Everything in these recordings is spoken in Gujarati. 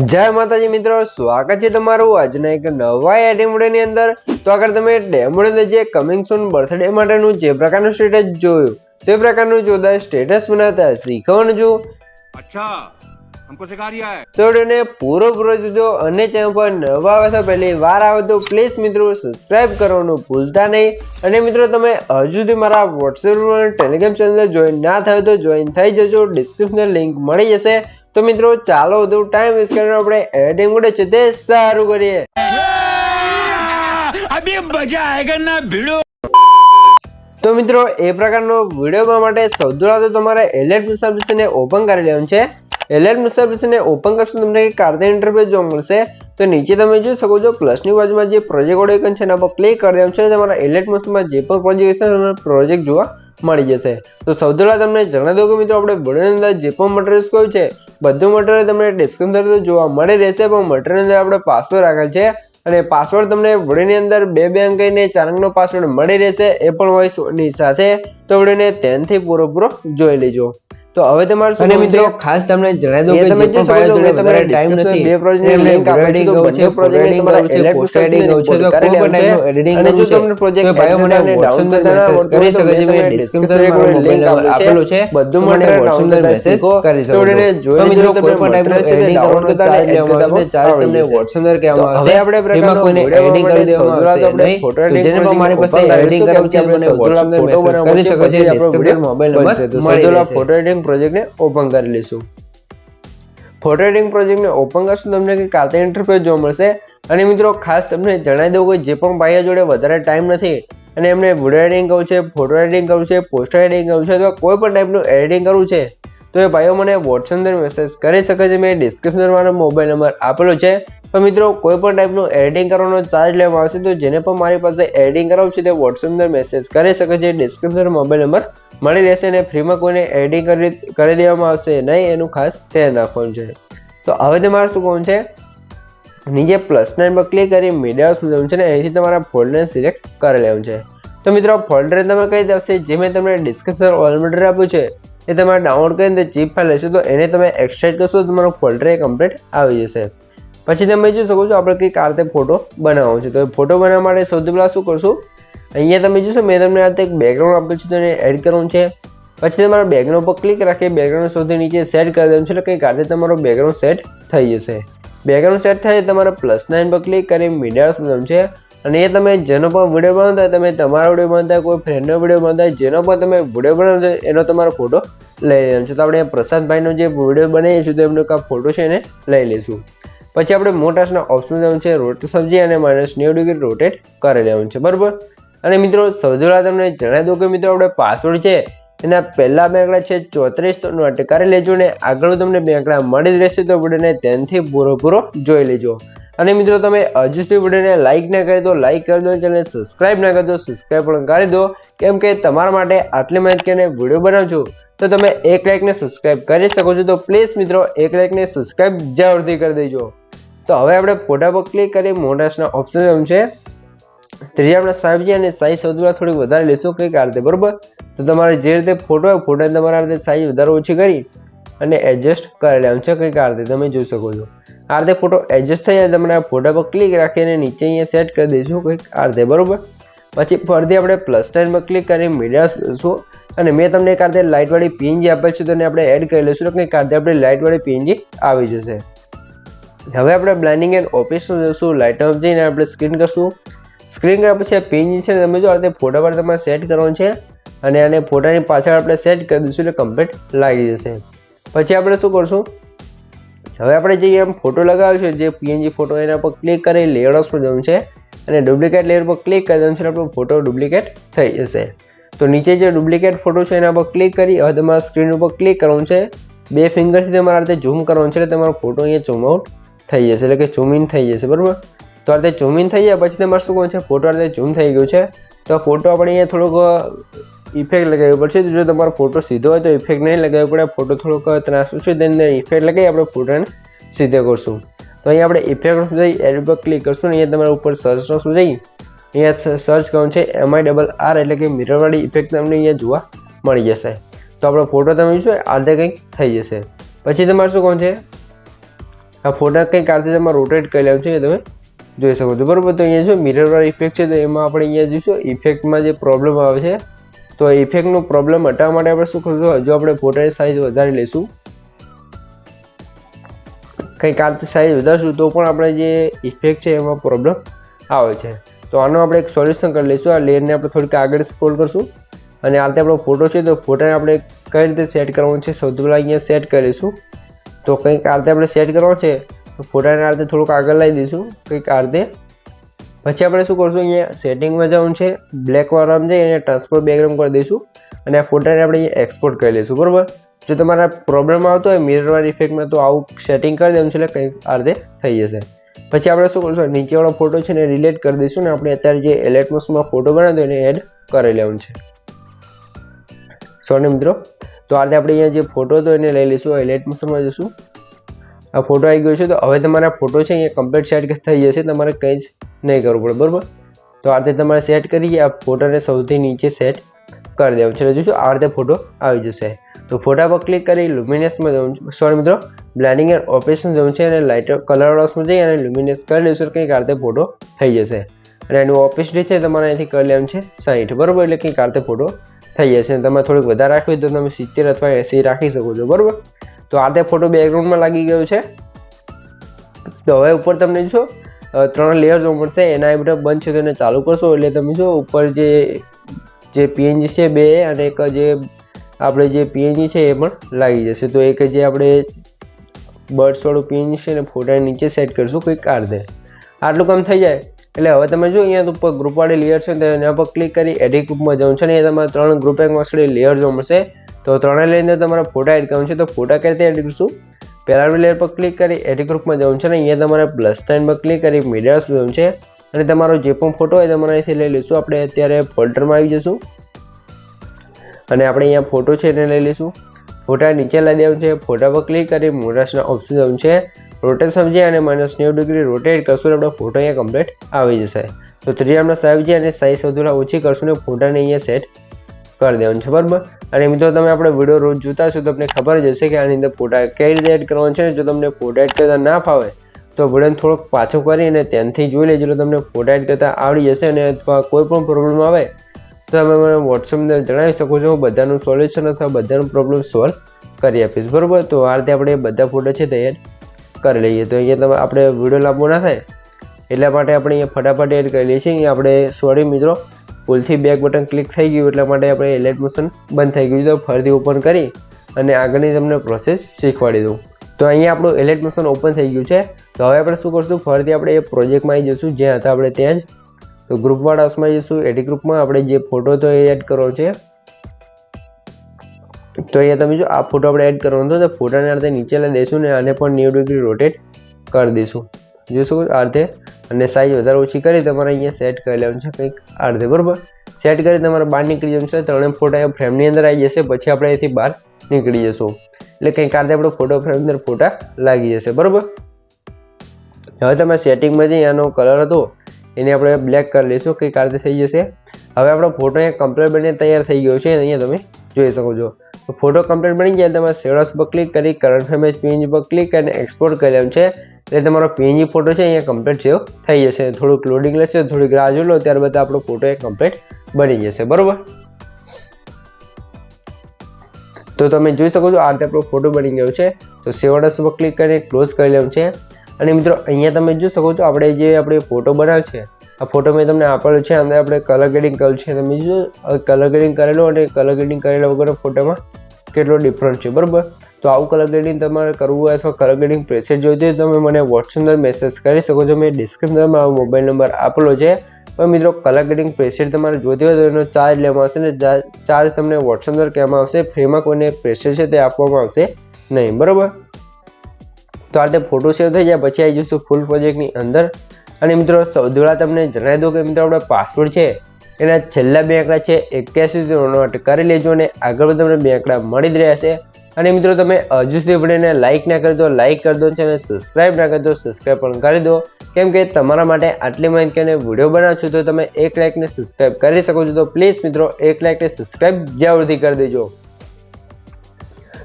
જય માતાજી મિત્રો સ્વાગત છે તમારું આજના એક નવા એડેમોડેની અંદર. તો આગળ તમે ડેમોડે જે કમિંગ સૂન બર્થડે માટેનું જે પ્રકારનું સ્ટેટસ જોયું તે પ્રકારનું જોતા સ્ટેટસ બનાવતા શીખવાનું જો અચ્છા હમકો સિખા રહ્યા હે તો વિડિયોને પૂરો પૂરો જોજો અને ચેનલ પર નવા આવે તો પહેલી વાર આવે તો પ્લીઝ મિત્રો સબસ્ક્રાઇબ કરવાનું ભૂલતા નહીં. અને મિત્રો તમે હજુ સુધી મારા WhatsApp પર ટેલિગ્રામ ચેનલ જોઈન ના થયો તો જોઈન થઈ જજો. ડિસ્ક્રિપ્શન લિંક મળી જશે. તો મિત્રો ચાલો વધુ ટાઈમ વેસ્ટ કરીને આપણે એડિંગ ઉડે છે તે સારું કરીએ. તો મિત્રો એ પ્રકારનો વીડિયો માટે સૌથી પહેલા તો તમારે એલર્ટ સર્વિસને ઓપન કરી લેવાનું છે. એલર્ટ સર્વિસને ઓપન કરશો તમને એક કાર્ય ઇન્ટરફેસ જોવા મળશે. તો નીચે તમે જોઈ શકો છો પ્લસની બાજુમાં જે પ્રોજેક્ટ ઓડિકન છે એના પર ક્લિક કરી દેવાનું છે તમારા એલર્ટ મશીનમાં જે પણ પ્રોજેક્ટ છે પ્રોજેક્ટ જોવા મળી જશે. તો સૌથી પહેલાં તમને જણાવી દઉં કે મિત્રો, આપણે વિડીયોની અંદર જે પણ મટીરિયલ્સ કહ્યું છે, બધું મટીરિયલ તમને ડિસ્ક્રિપ્શન તો જોવા મળી રહેશે, પણ મટીરિયલની અંદર આપણે પાસવર્ડ રાખેલ છે. અને પાસવર્ડ તમને વિડીયોની અંદર બે બે અંક અને ચાર અંકનો પાસવર્ડ મળી રહેશે, એ પણ વોઇસની સાથે. તો વિડીયોને તેનથી પૂરો પૂરો જોઈ લેજો. તો હવે તમારે શું મિત્રો ખાસ તમને જણાવી દઉં કે જે પણ ભાઈઓ જોડે તમારે ટાઈમ નથી બે પ્રોજેક્ટ એમને link આપેલી છે, પ્રોજેક્ટ તો છે, editing તમારે છે, alert post editing છે, તો કોઈ પણ ટાઈમ છે. અને જો તમને પ્રોજેક્ટ તો ભાઈઓ મને WhatsApp પર મેસેજ કરી તો શકે છે. મેં માં link mobile આપેલું છે. છે. બધું તો મને WhatsApp પર મેસેજ કરી શકો છો. તો મિત્રો કોઈ પણ ટાઈમ છે તે editing કરવાનું કરતા charge લેવામાં આવશે. ચાર્જ તમને WhatsApp પર કહેવામાં હવે આવશે. આપણે એમાં કોઈને એડિટિંગ કરી દેવામાં આવશે નહીં ફોટો. તો જેને પણ મારી પાસે એડિટિંગ કરવું છે, મને WhatsApp પર મેસેજ કરી શકો છો ડિસ્ક્રિપ્શન મોબાઈલ નંબર બનશે. તો સૌથી પહેલા રહેશે. photo editing project ને ઓપન કરી લઈશું. ફોટો એડિટિંગ પ્રોજેક્ટને ઓપન કરશું તમને કે આતે ઇન્ટરફેસ જોવા મળશે. અને મિત્રો, ખાસ તમને જણાવી દઉં કે જે પણ ભાઈઓ જોડે વધારે ટાઈમ નથી, અને એમને વીડિયો એડિટિંગ કરવું છે ફોટો એડિટિંગ કરવું છે પોસ્ટર એડિટિંગ કરવું છે, અથવા કોઈ પણ ટાઈપનું એડિટિંગ કરવું છે, તો એ ભાઈઓ મને વોટ્સઅપ અંદર મેસેજ કરી શકે છે. મેં ડિસ્ક્રિપ્શનમાં મોબાઈલ નંબર આપેલો છે. તો મિત્રો, કોઈ પણ ટાઈપનું એડિટિંગ કરવાનો ચાર્જ લેવામાં આવશે, તો જેને પણ મારી પાસે એડિટિંગ કરાવવું છે, તે વોટ્સઅપ અંદર મેસેજ કરી શકે છે ડિસ્ક્રિપ્શન મોબાઈલ નંબર મળી રહેશે અને ફ્રીમાં કોઈને એડિટિંગ કરી કરી દેવામાં આવશે નહીં, એનું ખાસ ધ્યાન રાખવાનું છે. તો હવે તમારે શું કહું છે? નીચે પ્લસ નાઇન પર ક્લિક કરી મીડિયા શું છે ને અહીંથી તમારા ફોલ્ડરને સિલેક્ટ કરી લેવું છે. તો મિત્રો ફોલ્ડર તમે કઈ દેશે જે મેં તમને ડિસ્ક્રિપ્શન ઓલરેડી આપ્યું છે, એ તમારે ડાઉનલોડ કરીને ચીપ ફાઇલ હશે તો એને તમે એક્સટ્રેક્ટ કરશો તમારો ફોલ્ડર એ કમ્પ્લીટ આવી જશે. પછી તમે જોઈ શકો છો, આપણે કંઈક આ રીતે ફોટો બનાવવાનો છે. તો ફોટો બનાવવા માટે સૌથી પહેલાં શું કરશું? અહીંયા તમે જોશો, મેં તમને આ રીતે એક બેકગ્રાઉન્ડ આપ્યું છે તો એને એડ કરવાનું છે. પછી તમારા બેકગ્રાઉન્ડ પર ક્લિક રાખી બેકગ્રાઉન્ડ સૌથી નીચે સેટ કરી દેવાનું છે, એટલે કંઈક આ રીતે તમારો બેકગ્રાઉન્ડ સેટ થઈ જશે. બેકગ્રાઉન્ડ સેટ થાય તમારે પ્લસ નાઇન પર ક્લિક કરી મીડિયા બનવાનું છે. અને એ તમે જેનો પણ વીડિયો બનાવતા હોય તમે તમારો વીડિયો બનાવતા હોય કોઈ ફ્રેન્ડનો વીડિયો બનાવતા હોય જેનો પણ તમે વીડિયો બનાવતા એનો તમારો ફોટો લઈ લેવાનો છે. તો આપણે પ્રસાદભાઈનો જે વીડિયો બનાવીએ છીએ, તો એમનો કાં ફોટો છે એને લઈ લઈશું. પછી આપણે મોટાસના ઓપ્શન જવાનું છે રોટેટ સમજી અને માઇનસ નેવું ડિગ્રી રોટેટ કરી લેવાનું છે, બરાબર? અને મિત્રો સૌથી તમને જણાવી દઉં કે મિત્રો, આપણે પાસવર્ડ છે, એના પહેલા બેંકડા છે, ચોત્રીસ, તો નોટ કરી લેજો ને આગળ તમને બેંકડા મળી જ રહેશે, તો વિડીયોને તેનથી પૂરો પૂરો જોઈ લેજો. અને મિત્રો, તમે હજુ સુધી વિડીયોને લાઇક ના કરી દો લાઇક કરી દો ચેનલને સબસ્ક્રાઇબ ના કરી દો સબસ્ક્રાઇબ પણ કરી દો, કેમ કે તમારા માટે આટલી માહિતી અને વીડિયો બનાવજો, તો તમે એક લાઇકને સબસ્ક્રાઇબ કરી શકો છો, તો પ્લીઝ મિત્રો, એક લાઇકને સબસ્ક્રાઇબ જરૂરથી કરી દેજો. તો હવે આપણે ફોટા પર ક્લિક કરી મોડાસના ઓપ્શન છે. ત્રીજા આપણે સાહેબજી અને સાઈઝ પહેલા થોડી વધારે લેશું કંઈક આ રીતે? બરોબર? તો તમારે જે રીતે ફોટો હોય ફોટાને તમારે આ રીતે સાઈઝ વધારે ઓછી કરી અને એડજસ્ટ કરી લેવાનું છે કંઈક આ રીતે તમે જોઈ શકો છો. આ રીતે ફોટો એડજસ્ટ થઈ જાય તમારે ફોટા પર ક્લિક રાખીને નીચે અહીંયા સેટ કરી દઈશું કંઈક આ રીતે, બરોબર? પછી ફરીથી આપણે પ્લસ પર ક્લિક કરી મીડિયા જોઈશું અને મેં તમને એક આ રીતે લાઇટવાળી પીએનજી આપેલ છે તો આપણે એડ કરી લઈશું કંઈક આ રીતે આપણે લાઇટવાળી પીએનજી આવી જશે. હવે આપણે બ્લાઇન્ડિંગ એન્ડ ઓપરેશન જઈશું લાઇટ ઓફ જઈને આપણે સ્ક્રીન કરશું. સ્ક્રીન કર્યા પછી આ પીએનજી છે તમે જો આ ફોટા પર તમારે સેટ કરવાનું છે અને આને ફોટાની પાછળ આપણે સેટ કરી દઈશું એટલે કમ્પ્લીટ લાગી જશે. પછી આપણે શું કરશું? હવે આપણે જે એમ ફોટો લગાવ્યો છે, જે પીએનજી ફોટો એના પર ક્લિક કરી લેયર્સ પર જવાનું છે અને ડુપ્લિકેટ લેયર પર ક્લિક કરી દઉં છે આપણો ફોટો ડુપ્લિકેટ થઈ જશે. તો નીચે જે ડુપ્લિકેટ ફોટો છે એના પર ક્લિક કરી, હવે તમારા સ્ક્રીન ઉપર ક્લિક કરવાનું છે. બે ફિંગરથી તમારા રીતે ઝૂમ કરવાનું છે એટલે તમારો ફોટો અહીંયા ઝૂમ થઈ જશે. એટલે કે ઝૂમ ઇન થઈ જશે, બરાબર? તો આ રીતે ઝૂમ ઇન થઈ જાય, પછી તમારે શું કહું છે? ફોટો આ રીતે ઝૂમ થઈ ગયું છે. તો ફોટો આપણે અહીંયા થોડોક ઇફેક્ટ લગાવવી પડશે. જો તમારો ફોટો સીધો હોય તો ઇફેક્ટ નહીં લગાવવી પડે. ફોટો થોડોક ત્રાસું છે તેની ઇફેક્ટ લગાવી આપણે ફોટોને સીધો કરશું. તો અહીંયા આપણે ઇફેક્ટ જઈ એડ પર ક્લિક કરશું અહીંયા તમારા ઉપર સર્ચનો શું જઈ અહીંયા સર્ચ કરવાનું છે એમઆઈ ડબલ આર એટલે કે મિરરવાળી ઇફેક્ટ તમને અહીંયા જોવા મળી જશે. તો આપણો ફોટો તમે જોશો આધે કંઈક થઈ જશે. પછી તમારે શું કહું છે? આ ફોટા કંઈક આ રીતે તમારે રોટેટ કરી લેવું છે એ તમે જોઈ શકો છો. બરાબર? તો અહીંયા જો મિરરવાળા ઇફેક્ટ છે તો એમાં આપણે અહીંયા જોઈશું. ઇફેક્ટમાં જે પ્રોબ્લેમ આવે છે, તો ઇફેક્ટનો પ્રોબ્લેમ હટાવવા માટે આપણે શું કરશું? હજુ આપણે ફોટાની સાઇઝ વધારી લઈશું. કંઈક આ સાઇઝ વધારશું તો પણ આપણે જે ઇફેક્ટ છે એમાં પ્રોબ્લેમ આવે છે. તો આનો આપણે એક સોલ્યુશન કરી લઈશું. આ લેયરને આપણે થોડીક આગળ સ્ક્રોલ કરશું. અને આ રીતે આપણો ફોટો છે તો ફોટાને આપણે કઈ રીતે સેટ કરવાનો છે? સૌથી પહેલાં અહીંયા સેટ કરી લઈશું. તો કંઈક આ રીતે આપણે સેટ કરવો છે, તો ફોટાને આ રીતે થોડુંક આગળ લાવી દઈશું, કંઈક આ રીતે. પછી આપણે શું કરશું, અહીંયા સેટિંગમાં જવાનું છે બ્લેકવાળામાં જઈ અહીંયા ટ્રાન્સપોર્ટ બેકગ્રાઉન્ડ કરી દઈશું અને આ ફોટાને આપણે અહીંયા એક્સપોર્ટ કરી લઈશું, બરાબર? જો તમારા પ્રોબ્લેમ આવતો હોય મિરરવાળી ઇફેક્ટમાં તો આવું સેટિંગ કરી દેવું છે, એટલે કંઈક આ રીતે થઈ જશે. પછી આપણે શું કરશું નીચેવાળો ફોટો છે ને રિલેટ કરી દઈશું ને આપણે અત્યારે જે એલેટમોસમાં ફોટો બનાવ્યો એને એડ કરી લેવાનું છે. સોરી મિત્રો. તો આજે આપણે અહીંયા જે ફોટો હતો એને લઈ લઈશું એલેટ સમજીશું આ ફોટો આવી ગયો છે, તો હવે તમારા ફોટો છે અહીંયા કમ્પ્લીટ સેટ થઈ જશે, તમારે કંઈ જ નહીં કરવું પડે, બરાબર? તો આ રીતે તમારે સેટ કરી, આ ફોટોને સૌથી નીચે સેટ કરી દેવું છે. જોશું, આ રીતે ફોટો આવી જશે. તો ફોટા પર ક્લિક કરી લુમિનેસમાં જવું સોરી મિત્રો બ્લેન્ડિંગ એન્ડ ઓપરેશન જવું છે અને લાઇટર કલર વાળામાં જઈ અને લુમિનેસ કરી લઈશું કંઈક આ રીતે ફોટો થઈ જશે. અને એનું ઓપેસિટી છે તમારે અહીંથી કરી લેવાનું છે સાઠ બરાબર? એટલે કંઈક આ રીતે ફોટો થઈ જશે અને તમારે થોડીક વધારે રાખવી તો તમે સિત્તેર અથવા એંસી રાખી શકો છો, બરાબર? તો આ તે ફોટો બેકગ્રાઉન્ડમાં લાગી ગયો છે. તો હવે ઉપર તમને જો ત્રણ લેયર જોવા મળશે, એના બધા બંધ છે તો એને ચાલુ કરશો. એટલે તમે જો, ઉપર જે જે પીએનજી છે બે અને એક જે આપણે જે પીએનજી છે એ પણ લાગી જશે. તો એક જે આપણે બર્ડ્સવાળું પીએનજી છે ને ફોટાની નીચે સેટ કરીશું કંઈક આ રીતે આટલું કામ થઈ જાય. એટલે હવે તમે જો અહીંયા ઉપર ગ્રુપવાળી લેયર છે તો એના પર ક્લિક કરી એડિટ ગ્રુપમાં જવું છે ને અહીંયા તમારે ત્રણ ગ્રુપ વાસળી લેયર જોવા મળશે, તો ત્રણેય લઈને તમારા ફોટા એડ કરવાનું છે. તો ફોટા કઈ રીતે એડ કરીશું? પહેલાની લેયર પર ક્લિક કરી એડિટ ગ્રુપમાં જવું છે ને અહીંયા તમારે પ્લસ સાઇન પર ક્લિક કરી મીડિયા જવું છે. અને તમારો જે પણ ફોટો હોય તમારે અહીંથી લઈ લઈશું. આપણે અત્યારે ફોલ્ડરમાં આવી જઈશું અને આપણે અહીંયા ફોટો છે એને લઈ લઈશું. ફોટા નીચે લઈ દેવું છે. ફોટા પર ક્લિક કરી મોટાસના ઓપ્શન જવું છે. રોટેટ સમજી અને માઇનસ નેવું ડિગ્રી રોટેટ કરશું આપણો ફોટો અહીંયા કમ્પ્લીટ આવી જશે. તો ત્રીજામાં આપણે સાહેબજી અને સાઈઝ સૌથી ઓછી કરશું ને ફોટાને અહીંયા સેટ કરી દેવાનું છે, બરાબર? અને મિત્રો તમે આપણે વીડિયો રોજ જોતા છો તો તમને ખબર જ હશે કે આની અંદર ફોટા કઈ રીતે એડ કરવાનું છે જો તમને ફોટા એડ કરતા ના ફાવે તો વિડીયોને થોડોક પાછો કરી અને ત્યાંથી જોઈ લેજો તો તમને ફોટા એડ કરતા આવડી જશે અને અથવા કોઈ પણ પ્રોબ્લેમ આવે તો તમે મને વોટ્સઅપ અંદર જણાવી શકો છો બધાનું સોલ્યુશન અથવા બધાનું પ્રોબ્લેમ સોલ્વ કરી આપીશ, બરાબર? તો આ રીતે આપણે બધા ફોટો છે તે એડ કરી લઈએ. તો અહીંયા તમે આપણે વીડિયો લાંબો ના થાય, એટલા માટે આપણે અહીંયા ફટાફટ એડ કરી લઈએ છીએ. અહીંયા આપણે સોરી મિત્રો, ભૂલથી બેક બટન ક્લિક થઈ ગયું, એટલા માટે આપણે એલર્ટ મોશન બંધ થઈ ગયું તો ફરીથી ઓપન કરી અને આગળની તમને પ્રોસેસ શીખવાડી દઉં. તો અહીંયા આપણું એલર્ટ મોશન ઓપન થઈ ગયું છે. તો હવે આપણે શું કરશું? ફરીથી આપણે એ પ્રોજેક્ટમાં આવી જઈશું જ્યાં હતા આપણે ત્યાં જ. તો ગ્રુપવાળા હાઉસમાં જઈશું. એડી ગ્રુપમાં આપણે જે ફોટો તો એડ કરવો છે. તો અહીંયા તમે જો આ ફોટો આપણે એડ કરવાનો તો ફોટાને અર્ધે નીચે લઈ દઈશું ને આને પણ નેવું ડિગ્રી રોટેટ કરી દઈશું. જોઈશું અર્ધે અને સાઈઝ વધારે ઓછી કરી તમારે અહીંયા સેટ કરી લેવાનું છે કંઈક અર્ધે બરાબર? સેટ કરી તમારે બહાર નીકળી જવાનું છે, ત્રણેય ફોટા ફ્રેમની અંદર આવી જશે, પછી આપણે અહીંથી બહાર નીકળી જશું. એટલે કંઈક અર્ધે આપણો ફોટો ફ્રેમ અંદર ફોટા લાગી જશે, બરાબર? હવે તમે સેટિંગમાં જઈ આનો કલર હતો, એને આપણે બ્લેક કરી લઈશું, કંઈક અર્ધે થઈ જશે. હવે આપણો ફોટો અહીંયા કમ્પ્લીટ બનીને તૈયાર થઈ ગયો છે, અહીંયા તમે જોઈ શકો છો. તો ફોટો કમ્પ્લીટ બની જાય, તમારે સેવડસ પર ક્લિક કરી કરંટ ફેમેજ પીએનજી પર ક્લિક કરીને એક્સપોર્ટ કરી લેવું છે. એટલે તમારો પીએનજી ફોટો છે અહીંયા કમ્પ્લીટ સેવ થઈ જશે. થોડુંક લોડિંગ લેશે, થોડીક રાહ જોઈ લો, ત્યારબાદ આપણો ફોટો એ કમ્પ્લીટ બની જશે. બરોબર? તો તમે જોઈ શકો છો, આ રીતે આપણો ફોટો બની ગયો છે. તો સેવડસ પર ક્લિક કરીને ક્લોઝ કરી લેવું છે. અને મિત્રો, અહીંયા તમે જોઈ શકો છો, આપણે જે આપણે ફોટો બનાવ્યો છે, આ ફોટો મેં તમને આપેલો છે. અંદર આપણે કલર ગ્રેડિંગ કર્યું છે. તમે જો કલર ગ્રેડિંગ કરેલો અને કલર ગ્રેડિંગ કરેલા વગર ફોટામાં કેટલો ડિફરન્ટ છે, બરાબર? તો આવું કલર ગ્રેડિંગ તમારે કરવું હોય અથવા કલર ગ્રેડિંગ પ્રેસેટ જોઈતી તમે મને વોટ્સઅપ અંદર મેસેજ કરી શકો છો. મેં ડિસ્ક્રિપ્શનમાં મારો મોબાઈલ નંબર આપેલો છે. પણ મિત્રો કલર ગ્રેડિંગ પ્રેસેટ તમારે જોઈતી હોય તો એનો ચાર્જ લેવામાં આવશે ને ચાર્જ તમને વોટ્સઅપ અંદર કહેવામાં આવશે. ફ્રીમાં કોઈને પ્રેસેટ છે તે આપવામાં આવશે નહીં, બરાબર? તો આ રીતે ફોટો સેવ થઈ જાય, પછી આવી જઈશું ફૂલ પ્રોજેક્ટની અંદર. અને મિત્રો સૌ પહેલાં તમને જણાવી દો કે મિત્રો, આપણે પાસવર્ડ છે એના છેલ્લા બે આંકડા છે, એક્યાસી નોટ કરી લેજો અને આગળ તમને બે આંકડા મળી જ રહ્યા છે. અને મિત્રો, તમે હજુ સુધી વિડીયોને લાઇક ના કરી દો લાઇક કરી દો અને સબસ્ક્રાઇબ ના કરી દો સબસ્ક્રાઇબ પણ કરી દો. કેમ કે તમારા માટે આટલી માહિતી અને વીડિયો બનાવો છો તો તમે એક લાઇકને સબસ્ક્રાઈબ કરી શકો છો તો પ્લીઝ મિત્રો, એક લાઇકને સબસ્ક્રાઈબ જરૂરથી કરી દેજો.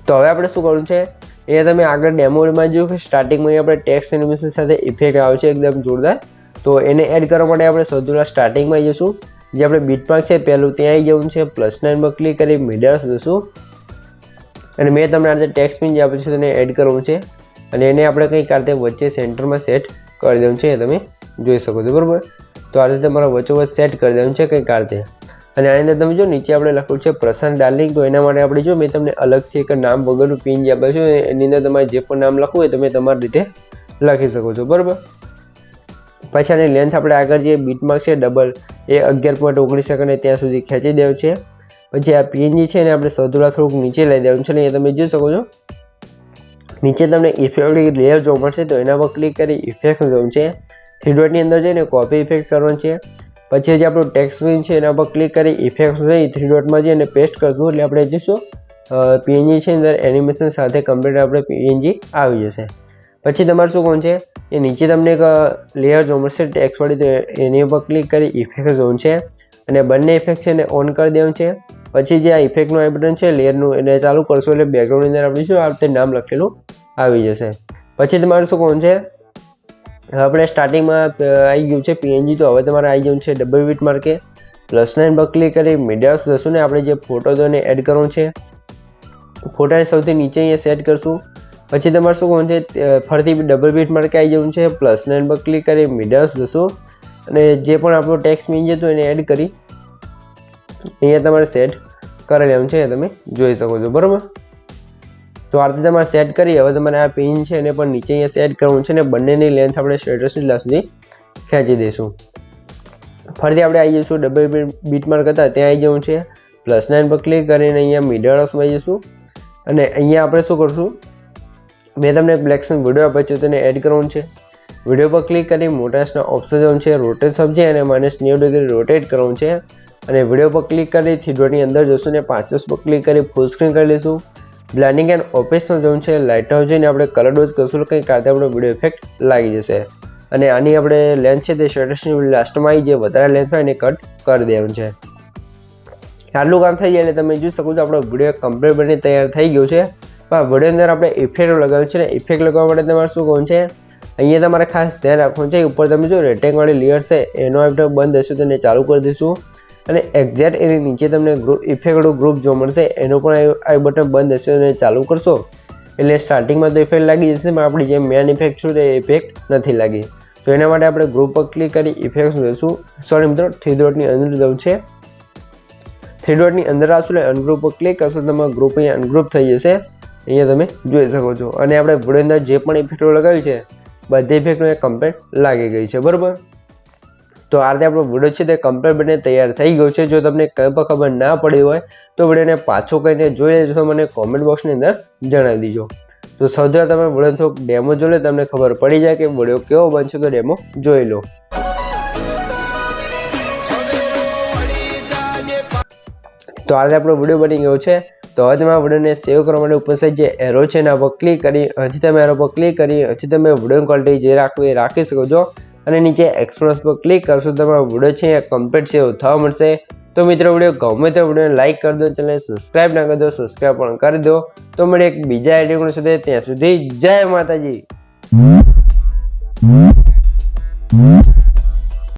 તો હવે આપણે શું કરવું છે? એ તમે આગળ ડેમોમાં જોયું કે સ્ટાર્ટિંગમાં આપણે ટેક્સ એનિમેશન સાથે ઇફેક્ટ આવે છે, એકદમ જોરદાર. તો એને એડ કરવા માટે આપણે સૌથી સ્ટાર્ટિંગમાં જઈશું. જે આપણે બીટમાર્ક છે, પહેલું ત્યાં આવી જવું છે પ્લસ નાઇનમાં ક્લિક કરી મીડિયા જોશું અને મેં તમને આજે ટેક્સ પિન જે આપ્યું છે, તેને એડ કરવું છે. અને એને આપણે કંઈક આ રીતે વચ્ચે સેન્ટરમાં સેટ કરી દેવું છે તમે જોઈ શકો છો, બરાબર? તો આ રીતે તમારા વચ્ચોવચ્ચ સેટ કરી દેવું છે કંઈક આ રીતે. અને આની અંદર તમે જો, નીચે આપણે લખ્યું છે પ્રશાંત ડાર્લિંગ, તો એના માટે આપણે જો, મેં તમને અલગથી એક નામ વગરનું પિન જે આપ્યું છે, એની અંદર તમારે જે પણ નામ લખવું હોય, તમે તમારી રીતે લખી શકો છો, બરાબર? પછી આની લેન્થ આપણે આગળ જે બીટમાર્ક છે ડબલ એ અગિયાર પોઈન્ટ ઓગણીસ સેકન્ડ ત્યાં સુધી ખેંચી દેવું છે. પછી આ પીએનજી છે એને આપણે સધુરા થોડુંક નીચે લઈ દેવાનું છે ને એ તમે જોઈ શકો છો. નીચે તમને ઇફેક્ટ લેયર જોવા મળશે, તો એના પર ક્લિક કરી ઇફેક્ટ જોવું છે. થ્રી ડોટની અંદર જઈને કોપી ઇફેક્ટ કરવાનું છે. પછી જે આપણું ટેક્સ સ્ક્રીન છે, એના પર ક્લિક કરી ઇફેક્ટ જઈ થ્રી ડોટમાં જઈને પેસ્ટ કરશું, એટલે આપણે જોઈશું. પીએનજી છે અંદર એનિમેશન સાથે કમ્પ્લીટ આપણે પીએનજી આવી જશે. પછી તમારે શું કોણ છે? એ નીચે તમને એક લેયર જોવા મળશે. ટેક્સવાળી તો એની ઉપર ક્લિક કરી ઇફેક્ટ ઝોન છે. અને બંને ઇફેક્ટ છે એને ઓન કરી દેવાનું છે. પછી જે આ ઇફેક્ટનું આ છે લેયરનું એને ચાલુ કરશો એટલે બેકગ્રાઉન્ડની અંદર આપણે શું આ રીતે નામ લખેલું આવી જશે. પછી તમારે શું કોણ છે? આપણે સ્ટાર્ટિંગમાં આવી ગયું છે પીએનજી તો હવે તમારે આવી ગયું છે ડબલ વીટ માર્કે પ્લસ નાઇન પર ક્લિક કરી મીડિયા જશું ને આપણે જે ફોટો તો એને એડ કરવો છે. ફોટાને સૌથી નીચે અહીંયા સેટ કરશું. પછી તમારે શું કહું છે ફરીથી ડબલ બીટ માર્કે આવી જવું છે પ્લસ નાઇન પર ક્લિક કરી મીડિયા જશો. અને જે પણ આપણો ટેક્સ મીન જતો એને એડ કરી અહીંયા તમારે સેટ કરી લેવાનું છે તમે જોઈ શકો છો, બરાબર? તો આ રીતે તમારે સેટ કરી, હવે તમારે આ પિન છે એને પણ નીચે અહીંયા સેટ કરવું છે ને બંનેની લેન્થ આપણે સ્ટેટસ એટલા સુધી ખેંચી દઈશું. ફરીથી આપણે આવી જઈશું ડબલ બીટ માર્ક હતા, ત્યાં આવી જવું છે. પ્લસ નાઇન પર ક્લિક કરીને અહીંયા મિડર્સમાં જઈશું. અને અહીંયા આપણે શું કરશું? મેં તમને બ્લેક્સન વીડિયો આપ્યો છે તેને એડ કરવાનું છે. વીડિયો પર ક્લિક કરી મોટાસના ઓપ્શન જવાનું છે રોટેટ સબજે અને માઇનસ નેવું ડિગ્રી રોટેટ કરવાનું છે. અને વીડિયો પર ક્લિક કરી થીડોની અંદર જશું ને પાંચસ પર ક્લિક કરી ફૂલ સ્ક્રીન કરી લઈશું. બ્લેન્ડિંગ એન્ડ ઓપેશનલ જવું છે લાઇટ હાઉસ જઈને આપણે કલર ડોઝ કરશું કંઈક કાતે આપણો વીડિયો ઇફેક્ટ લાગી જશે. અને આની આપણે લેન્થ છે તે શર્ટસની લાસ્ટમાં આવી જે વધારે લેન્થ હોય એને કટ કરી દેવાનું છે. આટલું કામ થઈ જાય એટલે તમે જોઈ શકો છો આપણો વીડિયો કમ્પ્લીટ બની તૈયાર થઈ ગયો છે. પણ વીડિયો અંદર આપણે ઇફેક્ટ લગાવ્યું છે ને ઇફેક્ટ લગાવવા માટે તમારે શું કહું છે? અહીંયા તમારે ખાસ ધ્યાન રાખવાનું છે ઉપર તમે જો રેટેંગવાળી લેયર છે, એનો આપણે બંધ હશે તો એને ચાલુ કરી દઈશું. અને એક્ઝેક્ટ એની નીચે તમને ગ્રુપ ઇફેક્ટવાળું ગ્રુપ જોવા મળશે, એનું પણ આ બટન બંધ હશે અને ચાલુ કરશો. એટલે સ્ટાર્ટિંગમાં તો ઇફેક્ટ લાગી જશે, પણ આપણી જે મેન ઇફેક્ટ છે તે ઇફેક્ટ નથી લાગી. તો એના માટે આપણે ગ્રુપ પર ક્લિક કરી ઇફેક્ટ જોઈશું સોરી મિત્રો થ્રી ડોટની અંદર જવું છે. થ્રી ડોટની અંદર આવશું એટલે અનગ્રુપ પર ક્લિક કરશો તમારો ગ્રુપ અહીંયા અનગ્રુપ થઈ જશે. અહીંયા તમે જોઈ શકો છો. અને આપણે વીડિયો અંદર જે પણ ઇફેક્ટો લગાવી છે, બધી ઇફેક્ટો એ કમ્પ્લેટ લાગી ગઈ છે, બરાબર? તો આ રીતે આપણો વીડિયો છે તે કમ્પ્લેટ બને તૈયાર થઈ ગયો છે. જો તમને કંઈ પણ ખબર ના પડી હોય, તો વિડીયોને પાછો કહીને જોઈ લેજો, મને કોમેન્ટ બોક્સની અંદર જણાવી દીજો. તો સૌથી તમે વીડિયો થોડોક ડેમો જોઈ લે, તમને ખબર પડી જાય કે વીડિયો કેવો બનશે, તો ડેમો જોઈ લો. તો આજે આપણો વીડિયો બની ગયો છે. તો હવે તમારા વિડીયોને સેવ કરવા માટે ઉપર સાઈડ જે એરો છે એના પર ક્લિક કરી હજી તમે એરો પર ક્લિક કરી હજી તમે વીડિયો ક્વોલિટી જે રાખવી એ રાખી શકો છો. અને નીચે એક્સપ્લોસ પર ક્લિક કરશો તો તમારો વીડિયો છે એ કમ્પ્લીટ સેવ થવા મળશે. તો મિત્રો વીડિયો ગમે તો વિડીયોને લાઇક કરી દો ચેનલ સબસ્ક્રાઈબ ના કરી દો સબસ્ક્રાઈબ પણ કરી દો. તો મળે એક બીજા આઈડિયા સાથે. ત્યાં સુધી જય માતાજી.